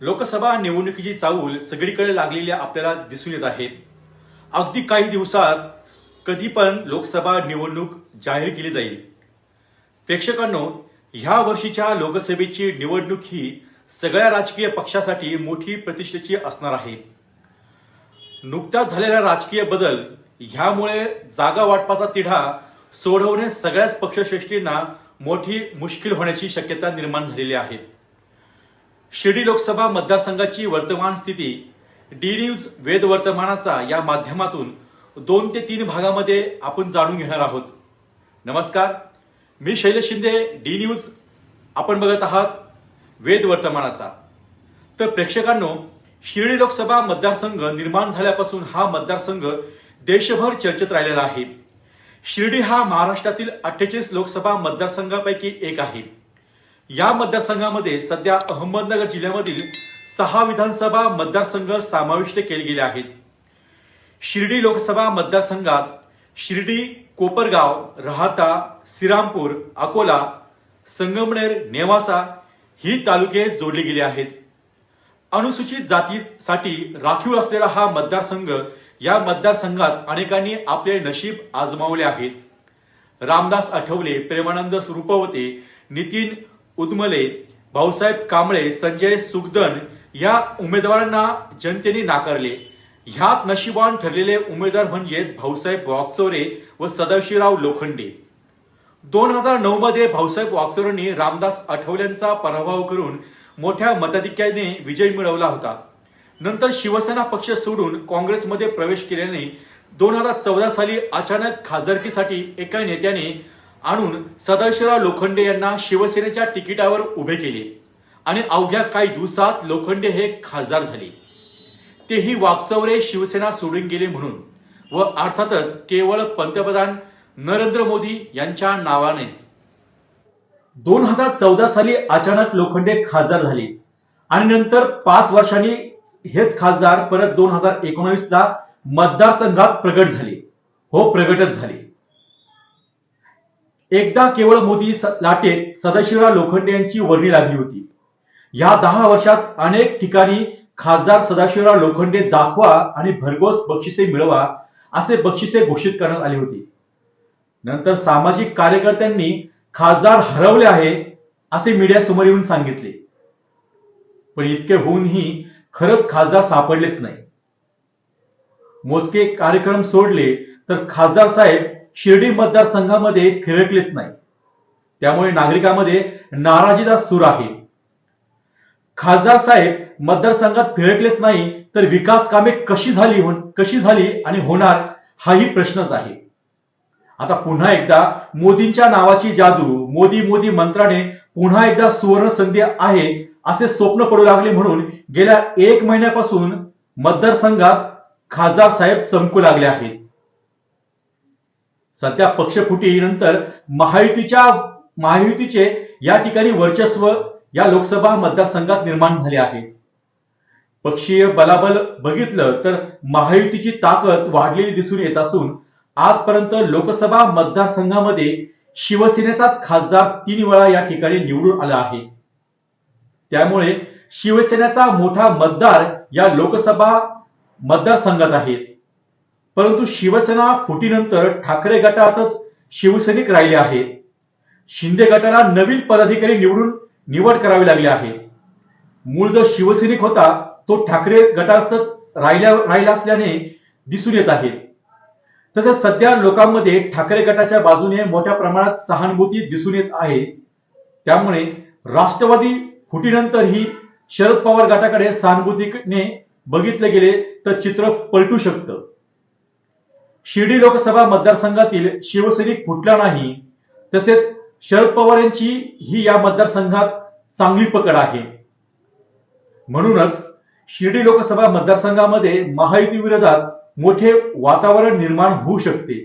लोकसभा निवडणुकीची चाहूल सगळीकडे लागलेली आपल्याला दिसून येत आहे. अगदी काही दिवसात कधी पण लोकसभा निवडणूक जाहीर केली जाईल. प्रेक्षकांनो ह्या वर्षीच्या लोकसभेची निवडणूक ही सगळ्या राजकीय पक्षासाठी मोठी प्रतिष्ठेची असणार आहे. नुकत्याच झालेला राजकीय बदल ह्यामुळे जागा वाटपाचा तिढा सोडवणे सगळ्याच पक्षश्रेष्ठींना मोठी मुश्किल होण्याची शक्यता निर्माण झालेली आहे. शिर्डी लोकसभा मतदारसंघाची वर्तमान स्थिती डी न्यूज वेद वर्तमानाचा या माध्यमातून दोन ते तीन भागामध्ये आपण जाणून घेणार आहोत. नमस्कार मी शैलेश शिंदे डी न्यूज. आपण बघत आहात वेद वर्तमानाचा. तर प्रेक्षकांनो शिर्डी लोकसभा मतदारसंघ निर्माण झाल्यापासून हा मतदारसंघ देशभर चर्चेत राहिलेला आहे. शिर्डी हा महाराष्ट्रातील अठ्ठेचाळीस लोकसभा मतदारसंघापैकी एक आहे. या मतदारसंघामध्ये सध्या अहमदनगर जिल्ह्यामधील सहा विधानसभा मतदारसंघ समाविष्ट केले गेले आहेत. शिर्डी लोकसभा मतदारसंघात शिर्डी कोपरगाव राहता श्रीरामपूर अकोला संगमनेर नेवासा ही तालुके जोडले गेले आहेत. अनुसूचित जातीसाठी राखीव असलेला हा मतदारसंघ या मतदारसंघात अनेकांनी आपले नशीब आजमावले आहेत. रामदास आठवले प्रेमानंद रूपवते नितीन उदमले भाऊसाहेब कांबळे संजय सुगदन या उमेदवारांना जनतेने नाकारले. ह्यात नशिबान ठरलेले उमेदवार म्हणजेच भाऊसाहेब वाकचोरे व सदाशिवराव लोखंडे. दोन हजार नऊ मध्ये भाऊसाहेब वागचोरेंनी रामदास आठवल्यांचा पराभव करून मोठ्या मताधिक्याने विजय मिळवला होता. नंतर शिवसेना पक्ष सोडून काँग्रेसमध्ये प्रवेश केल्याने दोन हजार चौदा साली अचानक खासदारकीसाठी एका नेत्याने आणून सदाशिवराव लोखंडे यांना शिवसेनेच्या तिकिटावर उभे केले. आणि अवघ्या काही दिवसात लोखंडे हे खासदार झाले. तेही वाकचवरे शिवसेना सोडून गेले म्हणून व अर्थातच केवळ पंतप्रधान नरेंद्र मोदी यांच्या नावानेच. दोन हजार चौदा साली अचानक लोखंडे खासदार झाले आणि नंतर पाच वर्षांनी हेच खासदार परत दोन हजार एकोणावीसला मतदारसंघात प्रगट झाले. हो प्रगटच झाले. एकदा केवळ मोदी लाटेत सदाशिवराव लोखंडे यांची वर्णी लागली होती. या दहा वर्षात अनेक ठिकाणी खासदार सदाशिवराव लोखंडे दाखवा आणि भरघोस बक्षिसे मिळवा असे बक्षिसे घोषित करण्यात आले होते. नंतर सामाजिक कार्यकर्त्यांनी खासदार हरवले आहे असे मीडिया समोर येऊन सांगितले. पण इतके होऊनही खरंच खासदार सापडलेच नाही. मोजके कार्यक्रम सोडले तर खासदार साहेब शिर्डी मतदारसंघामध्ये फिरकलेच नाही. त्यामुळे नागरिकांमध्ये नाराजीचा सूर आहे. खासदार साहेब मतदारसंघात फिरकलेच नाही तर विकास कामे कशी झाली कशी झाली आणि होणार हाही प्रश्नच आहे. आता पुन्हा एकदा मोदींच्या नावाची जादू मोदी मोदी मंत्राने पुन्हा एकदा सुवर्ण संधी आहे असे स्वप्न पडू लागले म्हणून गेल्या एक महिन्यापासून मतदारसंघात खासदार साहेब चमकू लागले आहेत. सध्या पक्षफुटीनंतर महायुतीच्या महायुतीचे या ठिकाणी वर्चस्व या लोकसभा मतदारसंघात निर्माण झाले आहे. पक्षीय बलाबल बघितलं तर महायुतीची ताकद वाढलेली दिसून येत असून आजपर्यंत लोकसभा मतदारसंघामध्ये शिवसेनेचाच खासदार तीन वेळा या ठिकाणी निवडून आला आहे. त्यामुळे शिवसेनेचा मोठा मतदार या लोकसभा मतदारसंघात आहे. परंतु शिवसेना फुटीनंतर ठाकरे गटातच शिवसैनिक राहिले आहेत शिंदे गटाला नवीन पदाधिकारी निवडून निवड करावी लागली आहे. मूळ जो शिवसैनिक होता तो ठाकरे गटातच राहिल्या राहिला असल्याने दिसून येत आहे. तसेच सध्या लोकांमध्ये ठाकरे गटाच्या बाजूने मोठ्या प्रमाणात सहानुभूती दिसून येत आहे. त्यामुळे राष्ट्रवादी फुटीनंतरही शरद पवार गटाकडे सहानुभूतीने बघितले गेले तर चित्र पलटू शकतं. शिर्डी लोकसभा मतदारसंघातील शिवसैनिक फुटला नाही तसेच शरद पवार यांची ही या मतदारसंघात चांगली पकड आहे. म्हणूनच शिर्डी लोकसभा मतदारसंघामध्ये महायुती विरोधात मोठे वातावरण निर्माण होऊ शकते.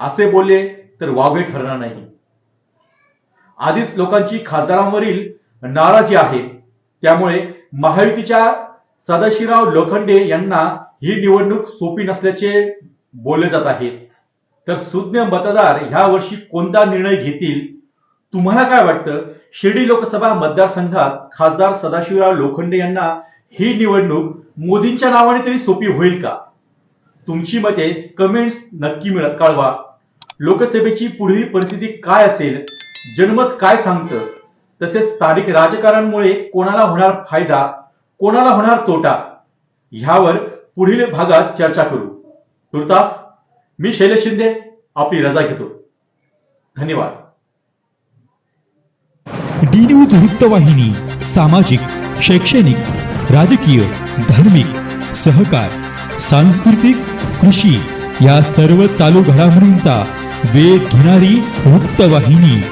असे बोलले तर वावे ठरणार नाही. आधीच लोकांची खासदारांवरील नाराजी आहे. त्यामुळे महायुतीच्या सदाशिवराव लोखंडे यांना ही निवडणूक सोपी नसल्याचे बोलले जात आहे. तर सुज्ञ मतदार ह्या वर्षी कोणता निर्णय घेतील? तुम्हाला काय वाटतं? शिर्डी लोकसभा मतदारसंघात खासदार सदाशिवराव लोखंडे यांना ही निवडणूक मोदींच्या नावाने तरी सोपी होईल का? तुमची मते कमेंट्स नक्की मिळत कळवा. लोकसभेची पुढील परिस्थिती काय असेल? जनमत काय सांगतं? तसेच स्थानिक राजकारणामुळे कोणाला होणार फायदा कोणाला होणार तोटा ह्यावर पुढील भागात चर्चा करू. तुर्तास मी शैलेश शिंदे आपली रजा घेतो. धन्यवाद. डी न्यूज वृत्तवाहिनी सामाजिक शैक्षणिक राजकीय धार्मिक सहकार सांस्कृतिक कृषी या सर्व चालू घडामोडींचा वेध घेणारी वृत्तवाहिनी.